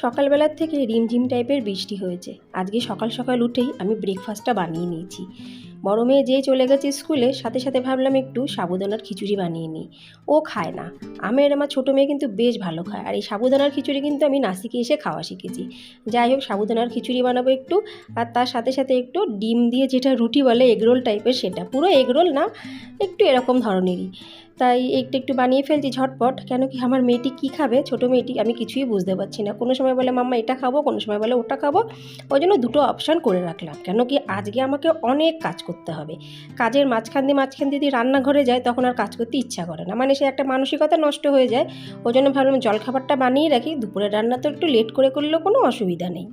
সকালবেলার থেকে রিমঝিম টাইপের বৃষ্টি হয়েছে। আজকে সকাল সকাল উঠেই আমি ব্রেকফাস্টটা বানিয়ে নিয়েছি। বড় মেয়ে যেয়ে চলে গেছে স্কুলে সাথে সাথে ভাবলাম একটু সাবুদানার খিচুড়ি বানিয়ে নিই। ও খায় না। আমের আমার ছোটো মেয়ে কিন্তু বেশ ভালো খায়। আর এই সাবুদানার খিচুড়ি কিন্তু আমি নাসিকে এসে খাওয়া শিখেছি। যাই হোক, সাবুদানার খিচুড়ি বানাবো একটু। আর তার সাথে সাথে একটু ডিম দিয়ে যেটা রুটি বলে এগরোল টাইপের সেটা। পুরো এগরোল না, একটু এরকম ধরনেরই। তাই একটু একটু বানিয়ে ফেলছি ঝটপট। কেন কি আমার মেয়েটি কী খাবে? ছোটো মেয়েটি আমি কিছুই বুঝতে পারছি না। কোনো সময় বলে, মাম্মা, এটা খাব। কোনো সময় বলে, ওটা খাব। ওই জন্য দুটো অপশান করে রাখলাম। কেন কি আজকে আমাকে অনেক কাজ করতে হবে। কাজের মাঝখান দিয়ে মাঝখান দিয়ে যদি রান্নাঘরে যায়, তখন আর কাজ করতে ইচ্ছা করে না। মানে সে একটা মানসিকতা নষ্ট হয়ে যায়। ওই জন্য ভাবলাম, জলখাবারটা বানিয়ে রাখি। দুপুরের রান্না তো একটু লেট করে করলেও কোনো অসুবিধা নেই।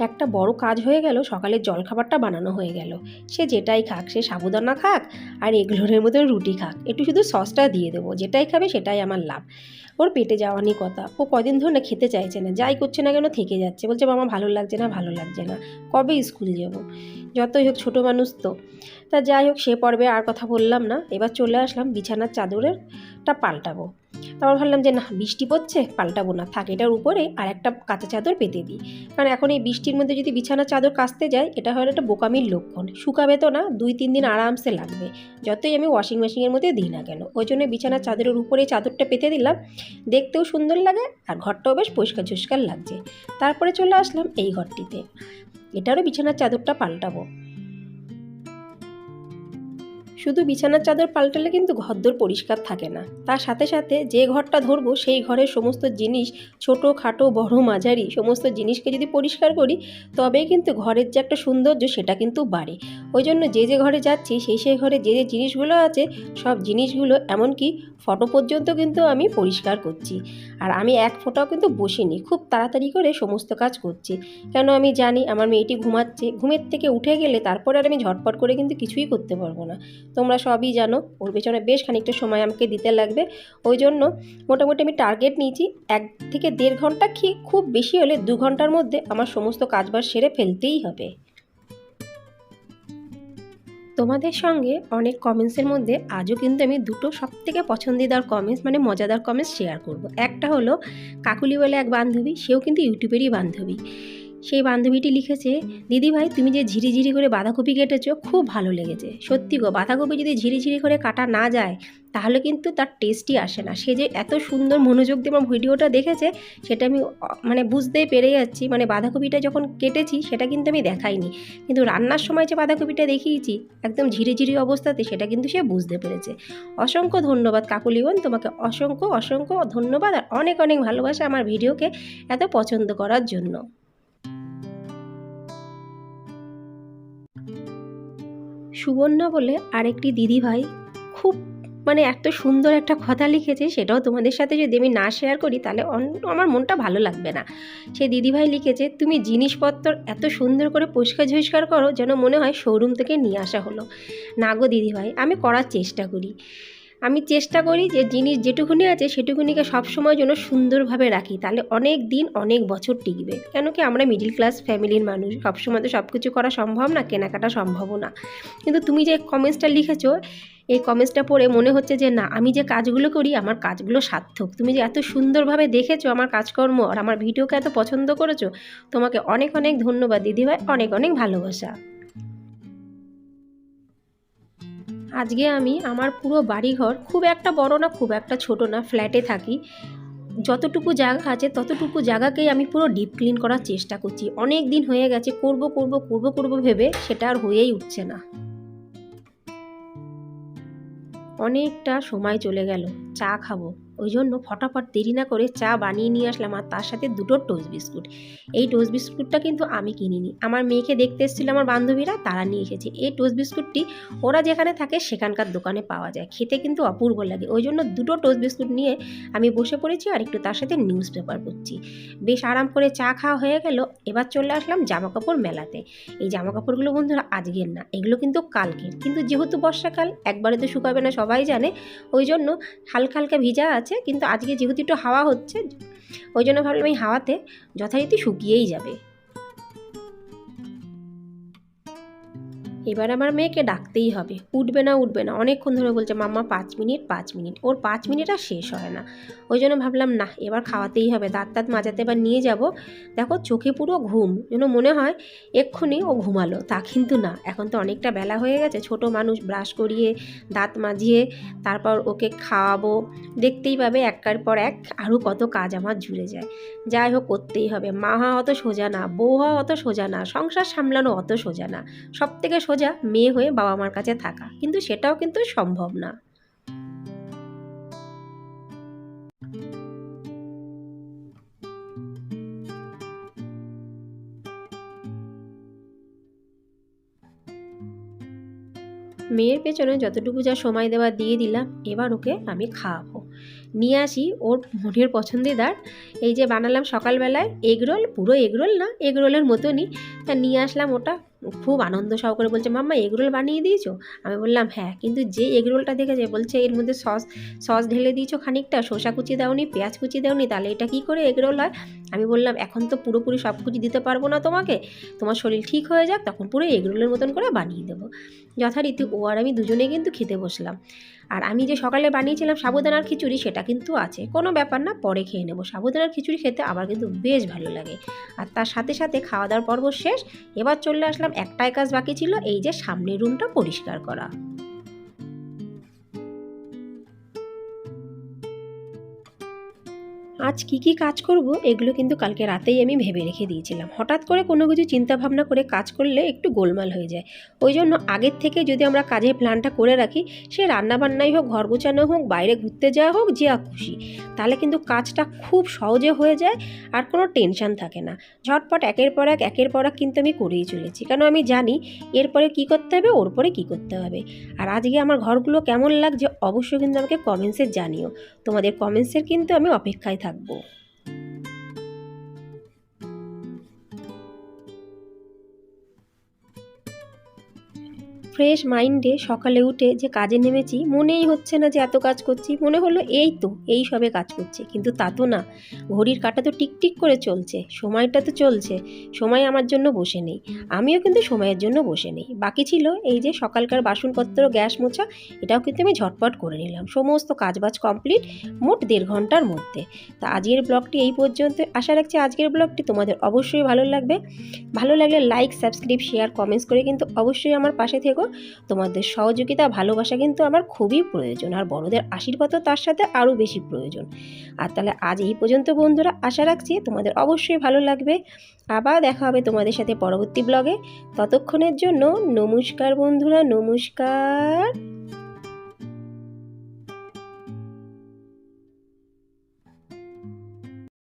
একটা বড় কাজ হয়ে গেল, সকালের জলখাবারটা বানানো হয়ে গেল। সে যেটাই খাক, সে সাবুদানা খাক আর এগুলোর মধ্যে রুটি খাক। একটু শুধু সসটা দিয়ে দেবো, যেটাই খাবে সেটাই আমার লাভ। ওর পেটে যাওয়ানি কথা। ও কদিন ধরে না খেতে চাইছে না, যাই করছে না কেন থেকে যাচ্ছে। বলছে, মামা, ভালো লাগছে না, ভালো লাগছে না। কবে স্কুল যাব? যতই হোক, ছোটো মানুষ তো। তা যাই হোক, সে পর্বে আর কথা বললাম না। এবার চলে আসলাম বিছানার চাদরেরটা পাল্টাবো। তারপর ভাবলাম যে না, বৃষ্টি পড়ছে, পাল্টাবো না। থাক, এটার উপরে আর একটা কাঁচা চাদর পেতে দিই। কারণ এখন এই বৃষ্টির মধ্যে যদি বিছানার চাদর কাচতে যাই, এটা হলো একটা বোকামির লক্ষণ। শুকাবে তো না, দুই তিন দিন আরামসে লাগবে। যতই আমি ওয়াশিং মেশিনের মধ্যে দিই না কেন। ওই জন্য বিছানার চাদরের উপরে চাদরটা পেতে দিলাম। দেখতেও সুন্দর লাগে, আর ঘরটাও বেশ পরিষ্কার ঝুষ্কার লাগছে। তারপরে চলে আসলাম এই ঘরটিতে। এটারও বিছানার চাদরটা পাল্টাবো। শুধু বিছানার চাদর পাল্টালে কিন্তু ঘরদোর পরিষ্কার থাকে না। তার সাথে সাথে যে ঘরটা ধরবো, সেই ঘরের সমস্ত জিনিস, ছোট, খাটো, বড়, মাঝারি, সমস্ত জিনিসকে যদি পরিষ্কার করি, তবেই কিন্তু ঘরের যে একটা সৌন্দর্য, সেটা কিন্তু বাড়ে। ওই জন্য যে যে ঘরে যাচ্ছি, সেই সেই ঘরে যে যে জিনিসগুলো আছে, সব জিনিসগুলো এমনকি ফটো পর্যন্ত কিন্তু আমি পরিষ্কার করছি। আর আমি এক ফোটাও কিন্তু বসিনি, খুব তাড়াতাড়ি করে সমস্ত কাজ করছি। কেন আমি জানি, আমার মেয়েটি ঘুমাচ্ছে, ঘুমের থেকে উঠে গেলে তারপরে আর আমি ঝটপট করে কিন্তু কিছুই করতে পারব না। তোমরা সবই জানো। ওর পেছনে বেশ খানিকটা সময় আমাকে দিতে লাগবে। ওই জন্য মোটামুটি আমি টার্গেট নিয়েছি। এক থেকে দেড় ঘণ্টা কি খুব বেশি হলে দু ঘণ্টার মধ্যে আমার সমস্ত কাজবাজ সেরে ফেলতেই হবে। তোমাদের সঙ্গে অনেক কমেন্টসের মধ্যে আজও কিন্তু আমি দুটো সব থেকে পছন্দিদার কমেন্টস মানে মজাদার কমেন্টস শেয়ার করব। একটা হলো কাকুলি বলে এক বান্ধবী, সেও কিন্তু ইউটিউবেরই বান্ধবী। সেই বান্ধবীটি লিখেছে, দিদি ভাই, তুমি যে ঝিরিঝিরি করে বাঁধাকপি কেটেছো, খুব ভালো লেগেছে। সত্যি গো, বাঁধাকপি যদি ঝিরিঝিরি করে কাটা না যায়, তাহলে কিন্তু তার টেস্টই আসে না। সে যে এত সুন্দর মনোযোগ দিয়ে আমার ভিডিওটা দেখেছে, সেটা আমি মানে বুঝতেই পেরে যাচ্ছি। মানে বাঁধাকপিটা যখন কেটেছি, সেটা কিন্তু আমি দেখাইনি। কিন্তু রান্নার সময় যে বাঁধাকপিটা দেখিয়েছি, একদম ঝিরিঝিরি অবস্থাতে, সেটা কিন্তু সে বুঝতে পেরেছে। অসংখ্য ধন্যবাদ কাকুলিবন তোমাকে অসংখ্য অসংখ্য ধন্যবাদ আর অনেক অনেক ভালোবাসা আমার ভিডিওকে এত পছন্দ করার জন্য। সুবর্ণা বলে আরেকটি দিদিভাই খুব মানে এত সুন্দর একটা কথা লিখেছে, সেটাও তোমাদের সাথে যদি আমি না শেয়ার করি তাহলে আমার মনটা ভালো লাগবে না। সে দিদিভাই লিখেছে, তুমি জিনিসপত্র এত সুন্দর করে পরিষ্কার ঝরিষ্কার করো যেন মনে হয় শোরুম থেকে নিয়ে আসা হলো। না গো দিদিভাই, আমি করার চেষ্টা করি। আমি চেষ্টা করি যে জিনিস যেটুকুনি আছে সেটুকুনিকে সবসময় যেন সুন্দরভাবে রাখি, তাহলে অনেক দিন অনেক বছর টিকবে। কেন কি আমরা মিডিল ক্লাস ফ্যামিলির মানুষ, সবসময় তো সব কিছু করা সম্ভব না, কেনাকাটা সম্ভবও না। কিন্তু তুমি যে কমেন্টসটা লিখেছো, এই কমেন্টসটা পড়ে মনে হচ্ছে যে না, আমি যে কাজগুলো করি আমার কাজগুলো সার্থক। তুমি যে এত সুন্দরভাবে দেখেছ আমার কাজকর্ম আর আমার ভিডিওকে এত পছন্দ করেছ, তোমাকে অনেক অনেক ধন্যবাদ দিদিভাই অনেক অনেক ভালোবাসা। আজকে আমি আমার পুরো বাড়িঘর খুব একটা বড় না, খুব একটা ছোট না, ফ্ল্যাটে থাকি। যতটুকু জায়গা আছে ততটুকু জায়গাকেই আমি পুরো ডিপ ক্লিন করার চেষ্টা করছি। অনেক দিন হয়ে গেছে, করব করব করব করব ভেবে সেটা আর হয়েই উঠছে না। অনেকটা সময় চলে গেল, চা খাব। ওই জন্য ফটাফট দেরি না করে চা বানিয়ে নিয়ে আসলাম আর তার সাথে দুটো টোস্ট বিস্কুট এই টোস্ট বিস্কুটটা কিন্তু আমি কিনিনি। আমার মেয়েকে দেখতে এসেছিল আমার বান্ধবীরা, তারা নিয়ে এসেছে। এই টোস্ট বিস্কুটটি ওরা যেখানে থাকে সেখানকার দোকানে পাওয়া যায়। খেতে কিন্তু অপূর্ব লাগে। ওই জন্য দুটো টোস্ট বিস্কুট নিয়ে আমি বসে পড়েছি আর একটু তার সাথে নিউজ পেপার পড়ছি। বেশ আরাম করে চা খাওয়া হয়ে গেল। এবার চলে আসলাম জামা কাপড় মেলাতে। এই জামা কাপড়গুলো বন্ধুরা আজকের না, এগুলো কিন্তু কালকের। কিন্তু যেহেতু বর্ষাকাল, একবারে তো শুকাবে না, সবাই জানে। ওই জন্য হালকা হালকা ভিজা আছে, কিন্তু আজকে যেহেতু একটু হাওয়া হচ্ছে, ওই জন্য ভাবলাম এই হাওয়াতে যথারীতি শুকিয়েই যাবে। এবার আমার মেয়েকে ডাকতেই হবে। উঠবে না উঠবে না। অনেকক্ষণ ধরে বলছে, মাম্মা, পাঁচ মিনিট পাঁচ মিনিট। ওর পাঁচ মিনিট আর শেষ হয় না। ওই জন্য ভাবলাম না এবার খাওয়াতেই হবে। দাঁত দাঁত মাজাতে এবার নিয়ে যাব। দেখো, চোখে পুরো ঘুম। যেন মনে হয়, এক্ষুনি ও ঘুমালো। তা কিন্তু না। এখন তো অনেকটা বেলা হয়ে গেছে। ছোট মানুষ ব্রাশ করিয়ে, দাঁত মাজিয়ে, তারপর ওকে খাওয়াবো। দেখতেই পাবে একের পর এক আরও কত কাজ আমার জুড়ে যায়। যাই হোক, করতেই হবে। মা হওয়া অত সোজা না, বউ হওয়া অত সোজা না, সংসার সামলানো অত সোজা না। সব থেকে সোজা মেয়ে হয়ে বাবা মার কাছে থাকা। কিন্তু সেটাও কিন্তু সম্ভব না। মেয়ের পেছনে যতটুকু যা সময় দেওয়া দিয়ে দিলাম, এবার ওকে আমি খাওয়াবো। নিয়ে আসি। ওর মনের পছন্দিদার এই যে বানালাম সকালবেলায় এগরোল পুরো এগরোল না এগরোলের মতনই। তা নিয়ে আসলাম ওটা, খুব আনন্দ সহকারে বলছে, মাম্মা এগরোল বানিয়ে দিয়েছ? আমি বললাম হ্যাঁ কিন্তু যে এগরোলটা দেখেছে, বলছে এর মধ্যে সস সস ঢেলে দিয়েছ খানিকটা, শসা কুচি দাওনি, পেঁয়াজ কুচি দাওনি, তাহলে এটা কী করে এগরোল হয়? আমি বললাম, এখন তো পুরোপুরি সব কিছু দিতে পারব না তোমাকে। তোমার শরীর ঠিক হয়ে যাক, তখন পুরো এগরোলের মতন করে বানিয়ে দেবো। যথারীতি ও আর আমি দুজনে কিন্তু খেতে বসলাম। আর আমি যে সকালে বানিয়েছিলাম সাবুদানার খিচুড়ি, সেটা কিন্তু আছে। কোনো ব্যাপার না, পরে খেয়ে নেব। সাবুদানার খিচুড়ি খেতে আমার কিন্তু বেশ ভালো লাগে। আর তার সাথে সাথে খাওয়া দাওয়ার পর্ব শেষ। এবার চলে আসলাম একটাই কাজ বাকি ছিল, এই যে সামনের রুমটা পরিষ্কার করা। আজ কি কি কাজ করব, এগুলো কিন্তু কালকে রাতেই আমি ভেবে রেখে দিয়েছিলাম। হঠাৎ করে কোনো কিছু চিন্তা ভাবনা করে কাজ করলে একটু গোলমাল হয়ে যায়। ওই জন্য আগের থেকে যদি আমরা কাজের প্ল্যানটা করে রাখি, সে রান্নাবান্নাই হোক, ঘর গোছানো হোক, বাইরে ঘুরতে যাওয়া হোক, যে খুশি। তাহলে কিন্তু কাজটা খুব সহজে হয়ে যায় আর কোনো টেনশন থাকে না। ঝটপট একের পর এক, একের পর এক কিন্তু আমি করেই চলেছি। কারণ আমি জানি এরপরে কি করতে হবে, ওর পরে কী করতে হবে। আর আজকে আমার ঘরগুলো কেমন লাগছে, অবশ্যই কিন্তু আমাকে কমেন্টসে জানিও। তোমাদের কমেন্টসের কিন্তু আমি অপেক্ষায় থাকব। こう ফ্রেশ মাইন্ডে সকালে উঠে যে কাজে নেমেছি, মনেই হচ্ছে না যে এত কাজ করছি। মনে হলো, এই তো, এই সবে কাজ করছি। কিন্তু তা তো না। ঘড়ির কাটা তো টিকটিক করে চলছে, সময়টা তো চলছে। সময় আমার জন্য বসে নেই। আমিও কিন্তু সময়ের জন্য বসে নেই। বাকি ছিল এই যে সকালকার বাসনপত্র, গ্যাস মোছা, এটাও কিন্তু আমি ঝটপট করে নিলাম। সমস্ত কাজবাজ কমপ্লিট মোট দেড় ঘণ্টার মধ্যে। তা আজকের ব্লগটি এই পর্যন্ত। আশা রাখছি আজকের ব্লগটি তোমাদের অবশ্যই ভালো লাগবে। ভালো লাগলে লাইক, সাবস্ক্রাইব, শেয়ার, কমেন্টস করে কিন্তু অবশ্যই আমার পাশে থেকো। তোমাদের সহযোগিতা, ভালোবাসা কিন্তু আমার খুবই প্রয়োজন আর বড়দের আশীর্বাদও তার সাথে আরও বেশি প্রয়োজন। আর তাহলে আজ এই পর্যন্ত বন্ধুরা, আশা রাখছি তোমাদের অবশ্যই ভালো লাগবে। আবার দেখা হবে তোমাদের সাথে পরবর্তী ব্লগে ততক্ষণের জন্য নমস্কার বন্ধুরা, নমস্কার।